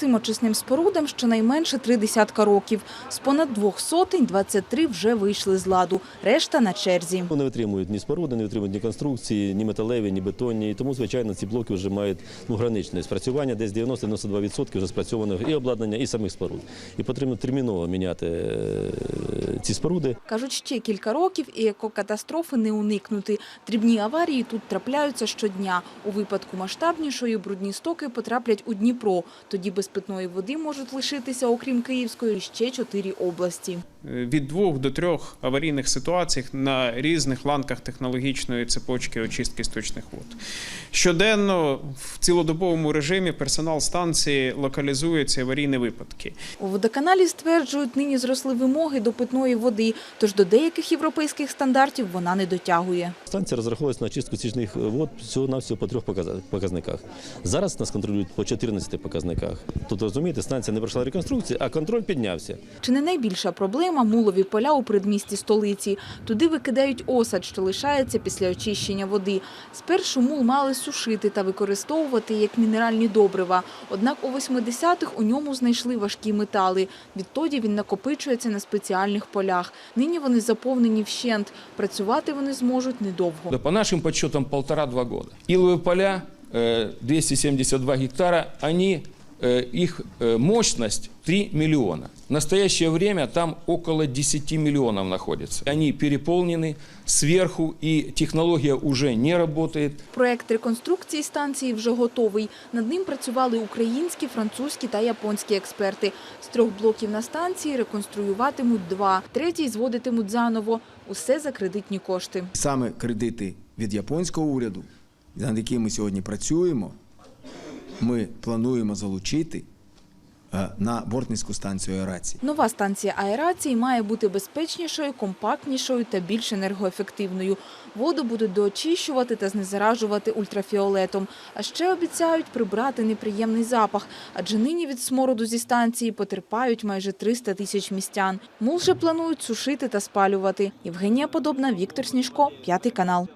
цим очисним спорудам щонайменше три десятка років. З понад двох сотень 23 вже вийшли з ладу, решта на черзі. Вони витримують ні споруди, не витримують ні конструкції, ні металеві, ні бетонні. І тому, звичайно, ці блоки вже мають ну, граничне спрацювання, десь 90-92% вже спрацьовано і обладнання, і самих споруд. І потрібно терміново міняти е, ці споруди. Кажуть, ще кілька років і екокатастрофи не уникнути. Дрібні аварії тут трапляються щодня. У випадку масштабнішої брудні стоки потраплять у Дніпро. Тоді без питної води можуть лишитися, окрім Київської, ще чотири області. Від двох до трьох аварійних ситуацій на різних ланках технологічної цепочки очистки сточних вод. Щоденно в цілодобовому режимі персонал станції локалізує ці аварійні випадки. У водоканалі стверджують, нині зросли вимоги до питної води, тож до деяких європейських стандартів вона не дотягує. Станція розраховується на очистку стічних вод всього на всього по трьох показниках. Зараз нас контролюють по 14 показниках. Тут розумієте, станція не пройшла реконструкції, а контроль піднявся. Чи не найбільша проблема мулові поля у передмісті столиці? Туди викидають осад, що лишається після очищення води. Спершу мул мали сушити та використовувати як мінеральні добрива. Однак у 80-х у ньому знайшли важкі метали. Відтоді він накопичується на спеціальних полях. Нині вони заповнені вщент. Працювати вони зможуть недовго. Да, по нашим подсчетам полтора-два года. Иловые поля, э, 272 гектара, они, э, их э, мощность 3 миллиона. В настоящее время там около 10 миллионов находится. Они переполнены сверху, и технология уже не работает. Проект реконструкції станції вже готовий. Над ним працювали українські, французькі та японські експерти. З трьох блоків на станції реконструюватимуть два, третій зводитимуть заново. Усе за кредитні кошти. Саме кредити від японського уряду, над якими ми сьогодні працюємо, ми плануємо залучити е, на бортницьку станцію аерації. Нова станція аерації має бути безпечнішою, компактнішою та більш енергоефективною. Воду будуть доочищувати та знезаражувати ультрафіолетом. А ще обіцяють прибрати неприємний запах, адже нині від смороду зі станції потерпають майже 300 тисяч містян. Мул же планують сушити та спалювати. Євгенія Подобна, Віктор Сніжко, П'ятий канал.